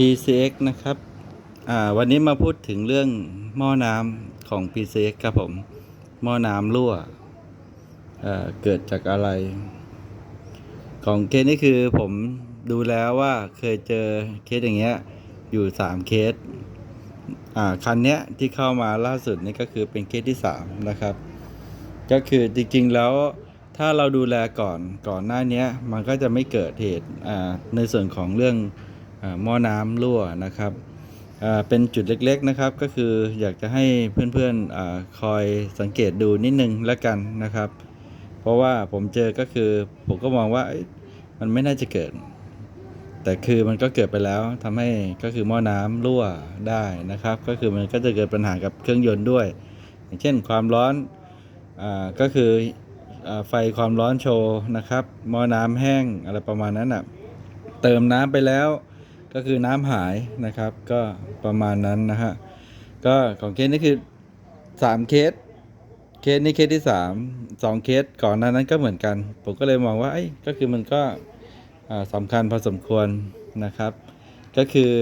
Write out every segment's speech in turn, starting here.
PCX นะครับอ่าวันนี้มาพูดถึงเรื่องหม้อน้ำของ PCX ครับผม หม้อน้ำรั่วเอ่อเกิดจากอะไร ของเคสนี่คือผมดูแล้วว่าเคยเจอเคสอย่างเงี้ยอยู่ 3 เคสอ่าคันเนี้ยที่เข้ามาล่าสุดนี่ก็คือเป็นเคสที่ 3 นะครับ ก็คือจริงๆแล้วถ้าเราดูแลก่อนก่อนหน้านี้มันก็จะไม่เกิดเหตุอ่าในส่วนของเรื่อง หม้อน้ำรั่วนะครับเป็นจุดเล็กๆนะครับ ก็คืออยากจะให้เพื่อนๆอคอยสังเกตดูนิดนึงแล้วกันนะครับ เพราะว่าผมเจอก็คือผมก็มองว่ามันไม่น่าจะเกิด แต่คือมันก็เกิดไปแล้วทำให้ก็คือหม้อน้ำรั่วได้นะครับ ก็คือมันก็จะเกิดปัญหากับเครื่องยนต์ด้วย อย่างเช่นความร้อนอก็คืออไฟความร้อนโชว์นะครับหม้อน้ำแห้งอะไรประมาณนั้นอะเติมน้ำไปแล้ว ก็คือน้ำหายนะครับ ก็ประมาณนั้นนะฮะก็ของเคสนี่คือสามเคสเคสนี้เคสที่สามสองเคสก่อนหน้านั้นก็เหมือนกัน ผมก็เลยมองว่าเอ้ก็คือมันก็อ่าสำคัญพอสมควรนะครับ ก็คือ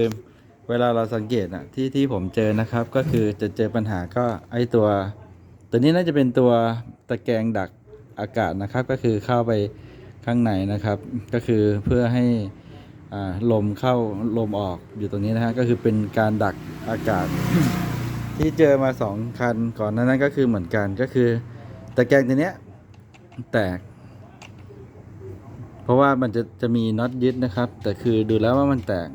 เวลาเราสังเกตอะที่ที่ผมเจอนะครับ ก็คือจะเจอปัญหาก็ไอตัว ตัวนี้น่าจะเป็นตัวตะแกรงดักอากาศนะครับ ก็คือเข้าไปข้างในนะครับ ก็คือเพื่อให้ ลมเข้าลมออกอยู่ตรงนี้นะฮะก็คือเป็นการดักอากาศ ที่เจอมาสองคันก่อนนั้นก็คือเหมือนกันก็คือตะแกรงตัวเนี้ยแตก เพราะว่ามันจะจะมีน็อตยึดนะครับ แต่คือดูแล้วว่ามันแตก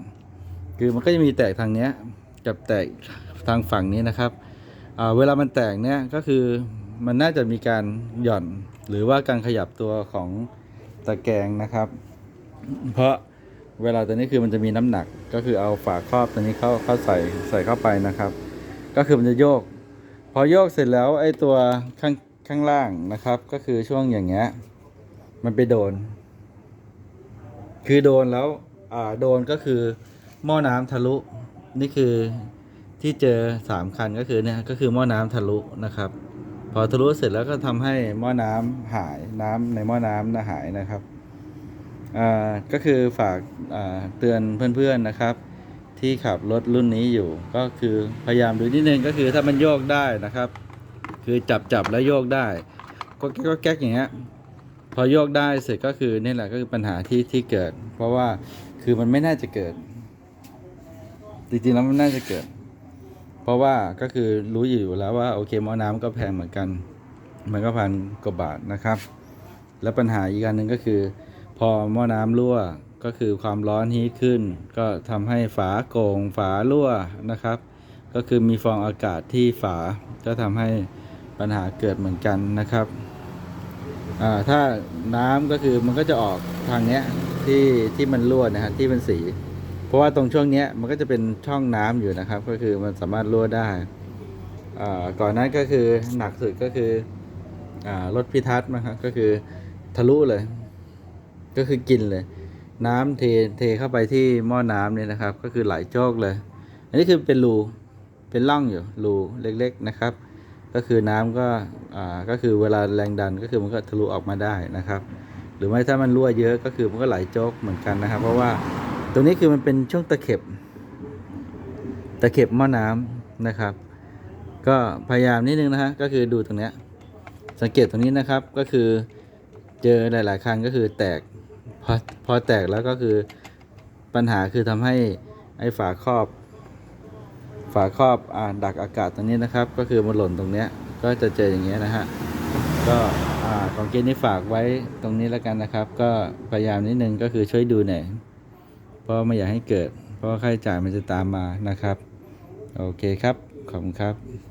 คือมันก็จะมีแตกทางเนี้ยกับแตกทางฝั่งนี้นะครับเวลามันแตกเนี่ยก็คือมันน่าจะมีการหย่อนหรือว่าการขยับตัวของตะแกรงนะครับ เพราะ เวลาตัวนี้คือมันจะมีน้ำหนักก็คือเอาฝาครอบตัวนี้เข้าเข้าใส่ใส่เข้าไปนะครับ ก็คือมันจะโยก พอโยกเสร็จแล้วไอ้ตัวข้างข้างล่างนะครับ ก็คือช่วงอย่างเงี้ยมันไปโดน คือโดนแล้วอ่าโดนก็คือหม้อน้ำทะลุนี่คือที่เจอสามคันก็คือเนี่ยก็คือหม้อน้ำทะลุนะครับ พอทะลุเสร็จแล้วก็ทำให้หม้อน้ำหายน้ำในหม้อน้ำนะหายนะครับ ก็คือฝากเตือนเพื่อนๆนะครับ ที่ขับรถรุ่นนี้อยู่ ก็คือพยายามดูนิดนึงก็คือถ้ามันโยกได้นะครับ คือจับจับแล้วโยกได้ ก็แก๊กก็แก๊กอย่างเงี้ยพอโยกได้เสร็จก็คือนี่แหละก็คือปัญหาที่ที่เกิด เพราะว่าคือมันไม่น่าจะเกิด จริงๆแล้วมันน่าจะเกิด เพราะว่าก็คือรู้อยู่แล้วว่าโอเคมอน้ำก็แพงเหมือนกันมันก็พันกว่าบาทนะครับ แล้วปัญหาอีกอันหนึ่งก็คือ พอหม้อน้ำรั่วก็คือความร้อนฮีทขึ้น ก็ทำให้ฝาโก่งฝารั่วนะครับ ก็คือมีฟองอากาศที่ฝาก็ทำให้ปัญหาเกิดเหมือนกันนะครับอ่าถ้าน้ำก็คือมันก็จะออกทางเนี้ยที่ที่มันรั่วนะฮะที่เป็นสี เพราะว่าตรงช่วงเนี้ยมันก็จะเป็นช่องน้ำอยู่นะครับ ก็คือมันสามารถรั่วได้อ่าก่อนนั้นก็คือหนักสุดก็คืออ่ารถพิทัศน์นะครับก็คือทะลุเลย ก็คือกินเลย น้ำเทเทเข้าไปที่หม้อน้ำเนี่ยนะครับ ก็คือไหลโจกเลย อันนี้คือเป็นรูเป็นร่องอยู่รูเล็ก ๆนะครับ ก็คือน้ำก็อ่าก็คือเวลาแรงดันก็คือมันก็ทะลุออกมาได้นะครับ หรือไม่ถ้ามันรั่วเยอะก็คือมันก็ไหลโจกเหมือนกันนะครับ เพราะว่าตรงนี้คือมันเป็นช่วงตะเข็บ ตะเข็บหม้อน้ำนะครับ ก็พยายามนิดนึงนะฮะก็คือดูตรงเนี้ยสังเกตตรงนี้นะครับก็คือเจอหลาย ๆ ครั้งก็คือแตก พอพอแตกแล้วก็คือปัญหาคือทำให้ไอ้ฝาครอบ ฝาครอบอ่าดักอากาศตรงนี้นะครับ ก็คือมันหล่นตรงเนี้ยก็จะเจออย่างเงี้ยนะฮะก็อ่าของเกณฑ์นี้ฝากไว้ตรงนี้แล้วกันนะครับ ก็พยายามนิดนึงก็คือช่วยดูหน่อยเพราะไม่อยากให้เกิด เพราะค่าใช้จ่ายมันจะตามมานะครับ โอเคครับ ขอบคุณครับ